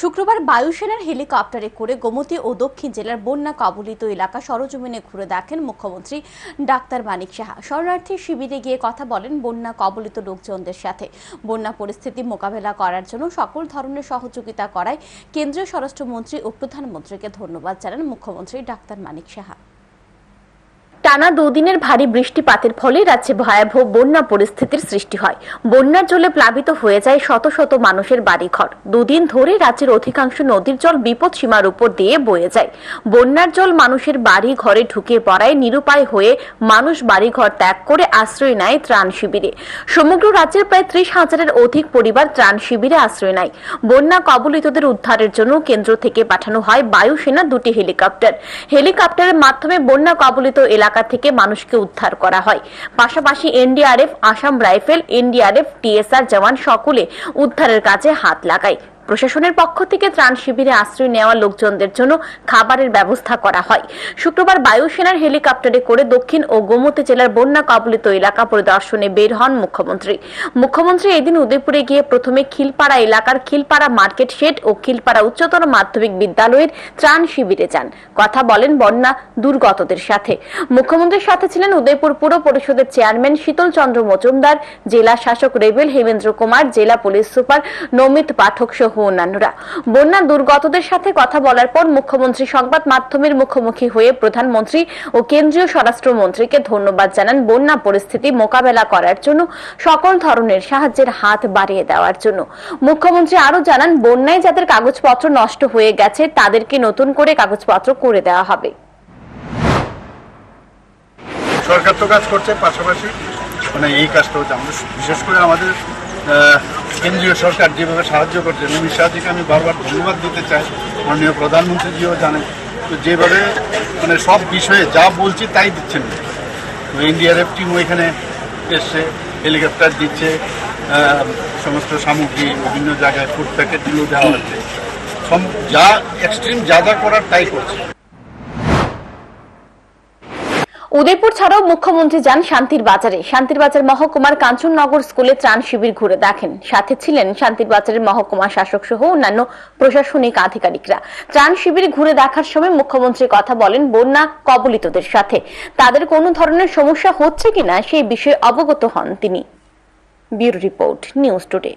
শুক্রবার বায়ুসেনার হেলিকপ্টারে করে গোমতী ও দক্ষিণ জেলার বন্যা কবলিত এলাকা সরজমিনে ঘুরে দেখেন মুখ্যমন্ত্রী ডাক্তার মানিক সাহা। শরণার্থী শিবিরে গিয়ে কথা বলেন বন্যা কবলিত লোকজনদের সাথে। বন্যা পরিস্থিতি মোকাবেলা করার জন্য সকল ধরনের সহযোগিতা করায় কেন্দ্রীয় স্বরাষ্ট্রমন্ত্রী ও প্রধানমন্ত্রীকে ধন্যবাদ জানান মুখ্যমন্ত্রী ডাক্তার মানিক সাহা। টানা দুদিনের ভারী বৃষ্টিপাতের ফলে রাজ্যে ভয়াবহ বন্যা পরিস্থিতির সৃষ্টি হয়। বন্যার জলে প্লাবিত হয়ে যায় শত শত মানুষের বাড়িঘর। দুদিন ধরে রাজ্যের অধিকাংশ নদীর জল বিপদ সীমার উপর দিয়ে বয়ে যায়। বন্যার জল মানুষের বাড়ি ঘরে ঢুকে পড়ায় নিরুপায় হয়ে মানুষ বাড়িঘর ত্যাগ করে আশ্রয় নেয় ত্রাণ শিবিরে। সমগ্র রাজ্যের প্রায় ত্রিশ হাজারের অধিক পরিবার ত্রাণ শিবিরে আশ্রয় নেয়। বন্যা কবলিতদের উদ্ধারের জন্য কেন্দ্র থেকে পাঠানো হয় বায়ুসেনা দুটি হেলিকপ্টার। হেলিকপ্টারের মাধ্যমে বন্যা কবলিত এলাকা থেকে মানুষকে উদ্ধার করা হয়। পাশাপাশি NDRF, Assam rifle, NDRF, TSR জওয়ান সকলে উদ্ধারের কাজে হাত লাগায়। প্রশাসনের পক্ষ থেকে ত্রাণ শিবিরে আশ্রয় নেওয়া লোকজনদের জন্য খাবারের ব্যবস্থা করা হয়। শুক্রবার বায়ুসেনার হেলিকপ্টারে করে দক্ষিণ ও গোমতী জেলার বন্যা কবলিত এলাকা পরিদর্শনে বের হন মুখ্যমন্ত্রী। মুখ্যমন্ত্রী এদিন উদয়পুরে গিয়ে প্রথমে খিলপাড়া এলাকার খিলপাড়া মার্কেট শেড ও খিলপাড়া উচ্চতর মাধ্যমিক বিদ্যালয়ের ত্রাণ শিবিরে যান। কথা বলেন বন্যা দুর্গতদের সাথে। মুখ্যমন্ত্রীর সাথে ছিলেন উদয়পুর পুর পরিষদের চেয়ারম্যান শীতল চন্দ্র মজুমদার, জেলা শাসক রেবেল হেমেন্দ্র কুমার, জেলা পুলিশ সুপার নমিত পাঠক সহ অন্যান্যরা বন্যা দুর্গতদের সাথে কথা বলার পর মুখ্যমন্ত্রী সংবাদ মাধ্যমের মুখোমুখি হয়ে প্রধানমন্ত্রী ও কেন্দ্রীয় স্বরাষ্ট্রমন্ত্রীকে ধন্যবাদ জানান বন্যা পরিস্থিতি মোকাবেলা করার জন্য সকল ধরনের সাহায্যের হাত বাড়িয়ে দেওয়ার জন্য। মুখ্যমন্ত্রী আরও জানান, বন্যায় যাদের কাগজপত্র নষ্ট হয়ে গেছে, তাদেরকে নতুন করে কাগজপত্র করে দেওয়া হবে। সরকার তো কাজ করছে পাশাপাশি। মানে এই কাজটা হচ্ছে আমাদের বিশেষ করে আমাদের কেন্দ্রীয় সরকার যেভাবে সাহায্য করছে অমিত শাহজিকে আমি বারবার ধন্যবাদ দিতে চাই। মাননীয় প্রধানমন্ত্রীজিও জানেন। তো যেভাবে মানে সব বিষয়ে যা বলছি তাই দিচ্ছেন। এনডিআরএফ টিমও এখানে এসছে, হেলিকপ্টার দিচ্ছে সমস্ত সামগ্রী বিভিন্ন জায়গায় ফুড প্যাকেটগুলো দেওয়া হচ্ছে। যা এক্সট্রিম যা যা করার তাই করছে। উদয়পুর ছাড়াও মুখ্যমন্ত্রী যান শান্তির বাজারে। শান্তির বাজার মহকুমার কাঞ্চননগর স্কুলে ত্রাণ শিবির ঘুরে দেখেন। সাথে ছিলেন শান্তির বাজারের মহকুমা শাসক সহ অন্যান্য প্রশাসনিক আধিকারিকরা। ত্রাণ শিবির ঘুরে দেখার সময় মুখ্যমন্ত্রী কথা বলেন বন্যা কবলিতদের সাথে। তাদের কোনো ধরনের সমস্যা হচ্ছে কিনা সেই বিষয়ে অবগত হন তিনি। Bureau report, news today.